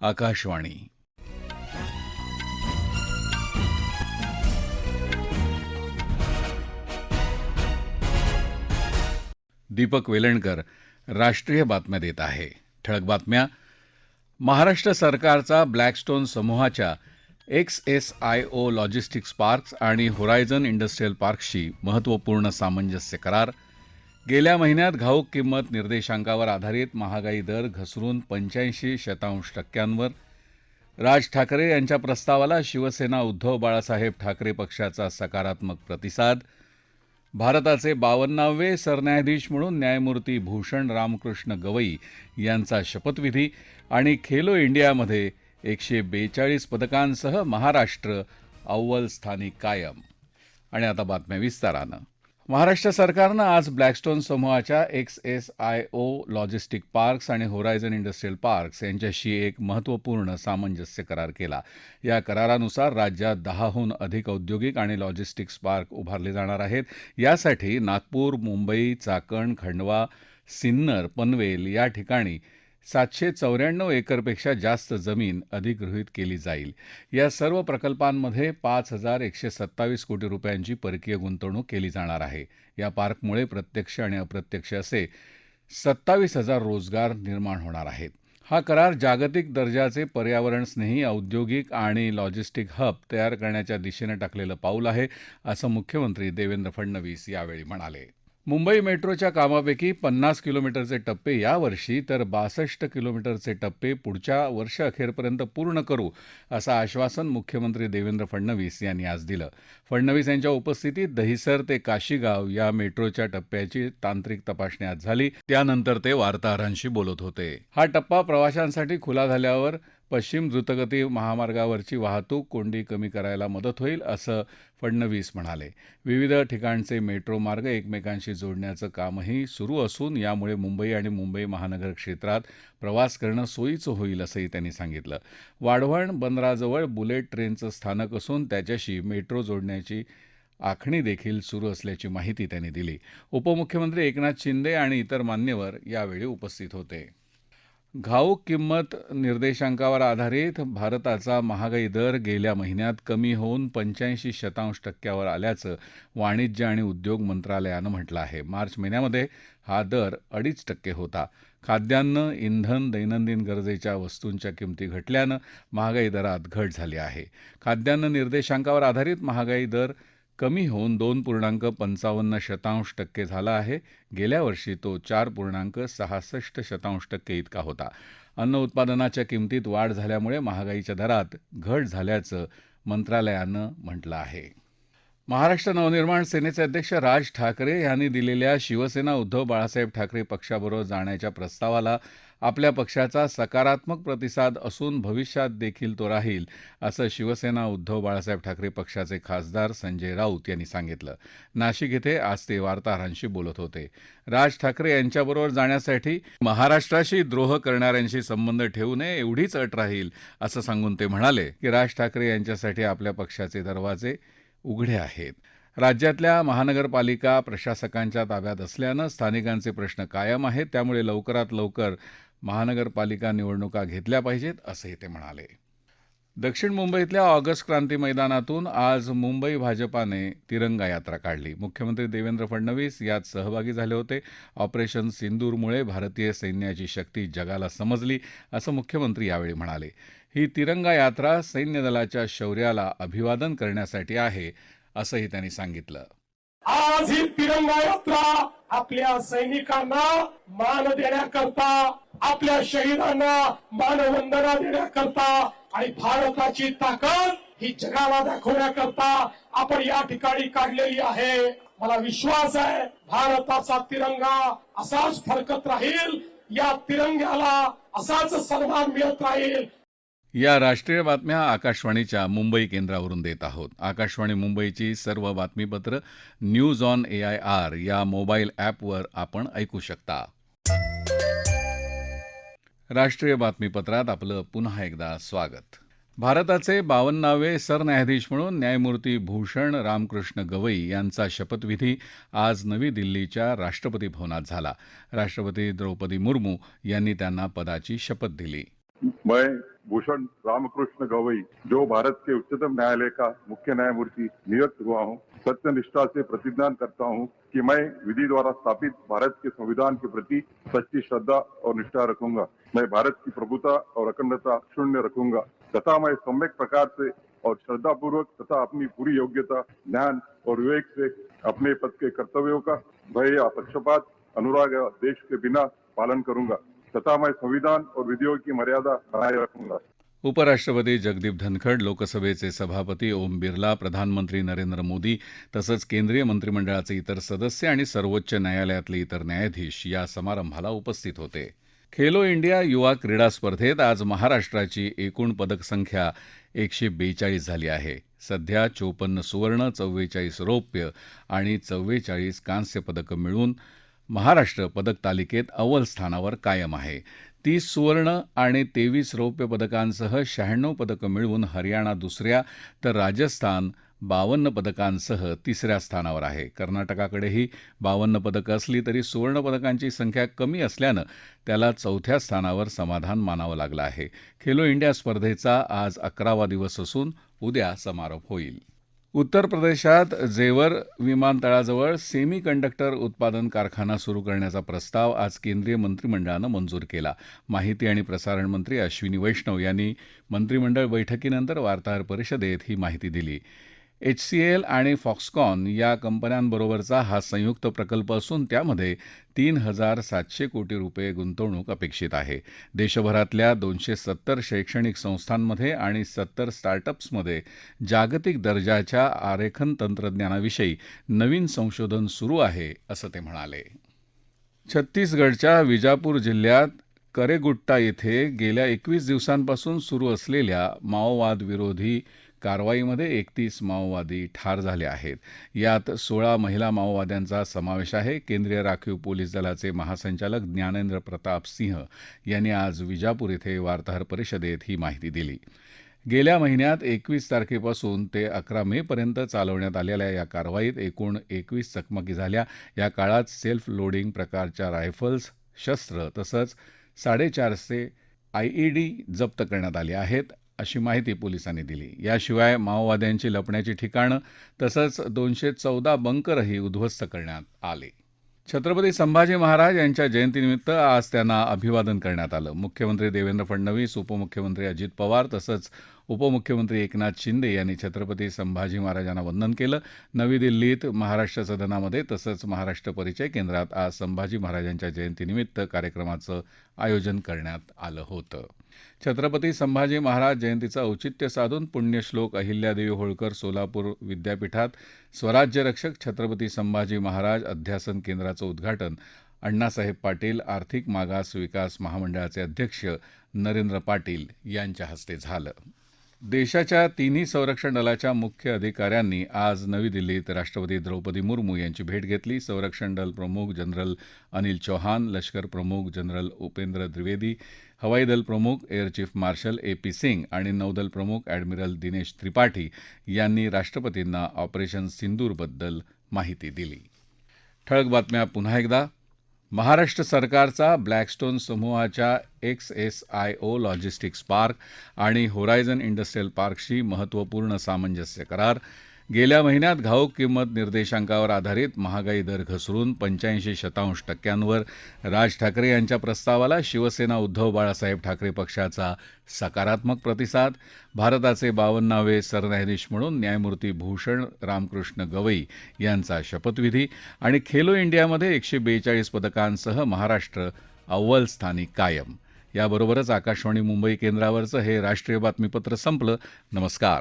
आकाशवाणी. दीपक वेलणकर राष्ट्रीय बातम्या देत आहे. ठळक बातम्या. महाराष्ट्र सरकारचा ब्लॅकस्टोन समूहाच्या X S I O logistics parks आणि होरायझन इंडस्ट्रीयल पार्कशी महत्त्वपूर्ण सामंजस्य करार गेल्या महिन्यात घाऊक किंमत निर्देशांकावर आधारित महागाई दर घसरून पंच्याऐंशी शतांश टक्क्यांवर. राज ठाकरे यांच्या प्रस्तावाला शिवसेना उद्धव बाळासाहेब ठाकरे पक्षाचा सकारात्मक प्रतिसाद. भारताचे बावन्नावे सरन्यायाधीश म्हणून न्यायमूर्ती भूषण रामकृष्ण गवई यांचा शपथविधी आणि खेलो इंडियामध्ये एकशे बेचाळीस पदकांसह महाराष्ट्र अव्वल स्थानी कायम. आणि आता बातम्या विस्तारानं. महाराष्ट्र सरकारनं आज ब्लॅकस्टोन समूहाच्या X S I O logistic parks आणि होरायझन इंडस्ट्रीयल पार्क्स यांच्याशी एक महत्त्वपूर्ण सामंजस्य करार केला. या करारानुसार राज्यात दहाहून अधिक औद्योगिक आणि लॉजिस्टिक्स पार्क उभारले जाणार आहेत. यासाठी नागपूर मुंबई चाकण खंडवा सिन्नर पनवेल या ठिकाणी सातशे चौऱ्याण्णव एकरपेक्षा जास्त जमीन अधिगृहित केली जाईल. या सर्व प्रकल्पांमध्ये पाच हजार एकशे सत्तावीस कोटी रुपयांची परकीय गुंतवणूक केली जाणार आहे. या पार्कमुळे प्रत्यक्ष आणि अप्रत्यक्ष असे सत्तावीस हजार रोजगार निर्माण होणार आहेत. हा करार जागतिक दर्जाचे पर्यावरणस्नेही औद्योगिक आणि लॉजिस्टिक हब तयार करण्याच्या दिशेनं टाकलेलं पाऊल आहे असं मुख्यमंत्री देवेंद्र फडणवीस यावेळी म्हणाले. मुंबई मेट्रोच्या कामापैकी पन्नास किलोमीटरचे टप्पे यावर्षी तर बासष्ट किलोमीटरचे टप्पे पुढच्या वर्ष अखेरपर्यंत पूर्ण करू असं आश्वासन मुख्यमंत्री देवेंद्र फडणवीस यांनी आज दिलं. फडणवीस यांच्या उपस्थितीत दहिसर ते काशीगाव या मेट्रोच्या टप्प्याची तांत्रिक तपासणी आज झाली. त्यानंतर ते वार्ताहरांशी बोलत होते. हा टप्पा प्रवाशांसाठी खुला झाल्यावर पश्चिम द्रुतगती महामार्गावरची वाहतूक कोंडी कमी करायला मदत होईल असं फडणवीस म्हणाले. विविध ठिकाणचे मेट्रो मार्ग एकमेकांशी जोडण्याचं कामही सुरू असून यामुळे मुंबई आणि मुंबई महानगर क्षेत्रात प्रवास करणं सोयीचं होईल असंही त्यांनी सांगितलं. वाढवण बंदराजवळ बुलेट ट्रेनचं स्थानक असून त्याच्याशी मेट्रो जोडण्याची आखणी देखील सुरू असल्याची माहिती त्यांनी दिली. उपमुख्यमंत्री एकनाथ शिंदे आणि इतर मान्यवर यावेळी उपस्थित होते. घाऊक किंमत निर्देशांकावर आधारित भारताचा महागाई दर गेल्या महिन्यात कमी होऊन पंच्याऐंशी शतांश टक्क्यावर आल्याचं वाणिज्य आणि उद्योग मंत्रालयानं म्हटलं आहे. मार्च महिन्यामध्ये हा दर अडीच टक्के होता. खाद्यान्न इंधन दैनंदिन गरजेच्या वस्तूंच्या किमती घटल्यानं महागाई दरात घट झाली आहे. खाद्यान्न निर्देशांकावर आधारित महागाई दर कमी होऊन दोन पूर्णांक पंचावन्न शतांश टक्के झाला आहे. गेल्या वर्षी तो चार पूर्णांक सहासष्ट शतांश टक्के इतका होता. अन्न उत्पादनाच्या किमतीत वाढ झाल्यामुळे महागाईच्या दरात घट झाल्याचं मंत्रालयानं म्हटलं आहे. महाराष्ट्र नवनिर्माण सेनेचे अध्यक्ष राज ठाकरे यांनी दिलेल्या शिवसेना उद्धव बाळासाहेब ठाकरे पक्षाबरोबर जाण्याच्या प्रस्तावाला आपल्या पक्षाचा सकारात्मक प्रतिसाद असून भविष्यात देखील तो राहील असं शिवसेना उद्धव बाळासाहेब ठाकरे पक्षाचे खासदार संजय राऊत यांनी सांगितलं. नाशिक इथे आज ते वार्ताहरांशी बोलत होते. राज ठाकरे यांच्याबरोबर जाण्यासाठी महाराष्ट्राशी द्रोह करणाऱ्यांशी संबंध ठेवू नये एवढीच अट राहील असं सांगून ते म्हणाले की राज ठाकरे यांच्यासाठी आपल्या पक्षाचे दरवाजे उघडे आहेत. राज्यातल्या महानगरपालिका प्रशासकांच्या ताब्यात असल्यानं स्थानिकांचे प्रश्न कायम आहेत त्यामुळे लवकरात लवकर महानगरपालिका निवडणुका घेतल्या पाहिजेत असंही ते म्हणाले. दक्षिण मुंबईतल्या ऑगस्ट क्रांती मैदानातून आज मुंबई भाजपाने तिरंगा यात्रा काढली. मुख्यमंत्री देवेंद्र फडणवीस यात सहभागी झाले होते. ऑपरेशन सिंदूरमुळे भारतीय सैन्याची शक्ती जगाला समजली असं मुख्यमंत्री यावेळी म्हणाले. ही तिरंगा यात्रा सैन्य दलाच्या शौर्याला अभिवादन करण्यासाठी आहे असंही त्यांनी सांगितलं. आज ही तिरंगा यात्रा आपल्या सैनिकांना मान देण्याकरता आपल्या शहीदांना मानवंदना देण्याकरता आणि भारताची ताकद ही जगाला दाखवण्याकरता आपण या ठिकाणी काढलेली आहे. मला विश्वास आहे भारताचा तिरंगा असाच फडकत राहील या तिरंग्याला असाच सन्मान मिळत राहील. या राष्ट्रीय बातम्या आकाशवाणीच्या मुंबई केंद्रावरून देत आहोत. आकाशवाणी मुंबईची सर्व बातमीपत्र news on A I R या मोबाईल ॲपवर आपण ऐकू शकता. राष्ट्रीय बातमीपत्रात आपलं पुन्हा एकदा स्वागत. भारताचे बावन्नावे सरन्यायाधीश म्हणून न्यायमूर्ती भूषण रामकृष्ण गवई यांचा शपथविधी आज नवी दिल्लीच्या राष्ट्रपती भवनात झाला. राष्ट्रपती द्रौपदी मुर्मू यांनी त्यांना पदाची शपथ दिली. भूषण रामकृष्ण गवई, जो भारत के उच्चतम न्यायालय का मुख्य न्यायमूर्ति नियुक्त हुआ हूँ सत्य निष्ठा से प्रतिज्ञान करता हूँ कि मैं विधि द्वारा स्थापित भारत के संविधान के प्रति सच्ची श्रद्धा और निष्ठा रखूँगा। मैं भारत की प्रभुता और अखंडता शून्य रखूँगा। तथा मैं सम्यक प्रकार से और श्रद्धा पूर्वक तथा अपनी पूरी योग्यता, ज्ञान और विवेक से अपने पद के कर्तव्यों का भय या पक्षपात, अनुराग देश के बिना पालन करूँगा। तथा संविधान और विधियों की मर्यादा बनाए रखूंगा। उपराष्ट्रपती जगदीप धनखड लोकसभेचे सभापती ओम बिर्ला प्रधानमंत्री नरेंद्र मोदी तसंच केंद्रीय मंत्रिमंडळाचे इतर सदस्य आणि सर्वोच्च न्यायालयातले इतर न्यायाधीश या समारंभाला उपस्थित होते. खेलो इंडिया युवा क्रीडा स्पर्धेत आज महाराष्ट्राची एकूण पदक संख्या एकशे बेचाळीस झाली आहे. सध्या चोपन्न सुवर्ण चव्वेचाळीस रौप्य आणि चव्वेचाळीस कांस्य पदकं मिळून महाराष्ट्र पदक तालिकेत अव्वल स्थानावर कायम आहे. तीस सुवर्ण आणि तेवीस रौप्य पदकांसह शहाण्णव पदकं मिळवून हरियाणा दुसऱ्या तर राजस्थान बावन्न पदकांसह तिसऱ्या स्थानावर आहे. कर्नाटकाकडेही बावन्न पदकं असली तरी सुवर्ण पदकांची संख्या कमी असल्यानं त्याला चौथ्या स्थानावर समाधान मानावं लागलं आहे. खेलो इंडिया स्पर्धेचा आज अकरावा दिवस असून उद्या समारोप होईल. उत्तर प्रदेशात जेवर विमानतळाजवळ सेमी कंडक्टर उत्पादन कारखाना सुरू करण्याचा प्रस्ताव आज केंद्रीय मंत्रिमंडळानं मंजूर केला. माहिती आणि प्रसारण मंत्री अश्विनी वैष्णव यांनी मंत्रिमंडळ बैठकीनंतर वार्ताहर परिषदेत ही माहिती दिली. एच सी एल आणि फॉक्सकॉन या कंपन्यांबरोबरचा हा संयुक्त प्रकल्प असून त्यामध्ये तीन हजार सातशे कोटी रुपये गुंतवणूक अपेक्षित आहे. देशभरातल्या दोनशे सत्तर शैक्षणिक संस्थांमध्ये आणि सत्तर स्टार्टअप्समध्ये जागतिक दर्जाच्या आरेखन तंत्रज्ञानाविषयी नवीन संशोधन सुरू आहे असं ते म्हणाले. छत्तीसगडच्या विजापूर जिल्ह्यात करेगुट्टा येथे गेल्या एकवीस दिवसांपासून सुरू असलेल्या माओवाद विरोधी कारवाईमध्ये एकतीस माओवादी ठार झाले आहेत. यात सोळा महिला माओवाद्यांचा समावेश आहे. केंद्रीय राखीव पोलीस दलाचे महासंचालक ज्ञानेंद्र प्रताप सिंह यांनी आज विजापूर इथे वार्ताहर परिषदेत ही माहिती दिली. गेल्या महिन्यात एकवीस तारखेपासून ते अकरा मे पर्यंत चालवण्यात आलेल्या या कारवाईत एकूण एकवीस चकमकी झाल्या. या काळात सेल्फ लोडिंग प्रकारच्या रायफल्स शस्त्र तसंच साडेचारशे आयईडी जप्त करण्यात आले आहेत. अशी माहिती पोलिसांनी दिली. याशिवाय माओवाद्यांची लपण्याची ठिकाणं तसंच दोनशे चौदा बंकरही उद्ध्वस्त करण्यात आले. छत्रपती संभाजी महाराज यांच्या जयंतीनिमित्त आज त्यांना अभिवादन करण्यात आलं. मुख्यमंत्री देवेंद्र फडणवीस उपमुख्यमंत्री अजित पवार तसंच उपमुख्यमंत्री एकनाथ शिंदे यांनी छत्रपती संभाजी महाराजांना वंदन केलं. नवी दिल्लीत महाराष्ट्र सदनामध्ये तसंच महाराष्ट्र परिचय केंद्रात आज संभाजी महाराजांच्या जयंतीनिमित्त कार्यक्रमाचं आयोजन करण्यात आलं होतं. छत्रपती संभाजी महाराज जयंतीचं औचित्य साधून पुण्यश्लोक अहिल्यादेवी होळकर सोलापूर विद्यापीठात स्वराज्य रक्षक छत्रपती संभाजी महाराज अध्यासन केंद्राचं उद्घाटन अण्णासाहेब पाटील आर्थिक मागास विकास महामंडळाचे अध्यक्ष नरेंद्र पाटील यांच्या हस्ते झालं. देशाच्या तिन्ही संरक्षण दलाच्या मुख्य अधिकाऱ्यांनी आज नवी दिल्लीत राष्ट्रपती द्रौपदी मुर्मू यांची भेट घेतली. संरक्षण दल प्रमुख जनरल अनिल चौहान लष्कर प्रमुख जनरल उपेंद्र द्विवेदी हवाई दल प्रमुख air chief marshal A P Singh आणि नौदल प्रमुख ॲडमिरल दिनेश त्रिपाठी यांनी राष्ट्रपतींना ऑपरेशन सिंदूरबद्दल माहिती दिली. ठळक बातम्या पुन्हा एकदा. महाराष्ट्र सरकारचा ब्लॅकस्टोन समूहाच्या X S I O logistics park आणि होरायझन इंडस्ट्रीयल पार्कशी महत्त्वपूर्ण सामंजस्य करार. गेल्या महिन्यात घाऊक किंमत निर्देशांकावर आधारित महागाई दर घसरून पंच्याऐंशी शतांश टक्क्यांवर राज ठाकरे यांच्या प्रस्तावाला शिवसेना उद्धव बाळासाहेब ठाकरे पक्षाचा सकारात्मक प्रतिसाद भारताचे बावन्नावे सरन्यायाधीश म्हणून न्यायमूर्ती भूषण रामकृष्ण गवई यांचा शपथविधी आणि खेलो इंडियामध्ये एकशे बेचाळीस पदकांसह महाराष्ट्र अव्वल स्थानी कायम. याबरोबरच आकाशवाणी मुंबई केंद्रावरचं हे राष्ट्रीय बातमीपत्र संपलं. नमस्कार.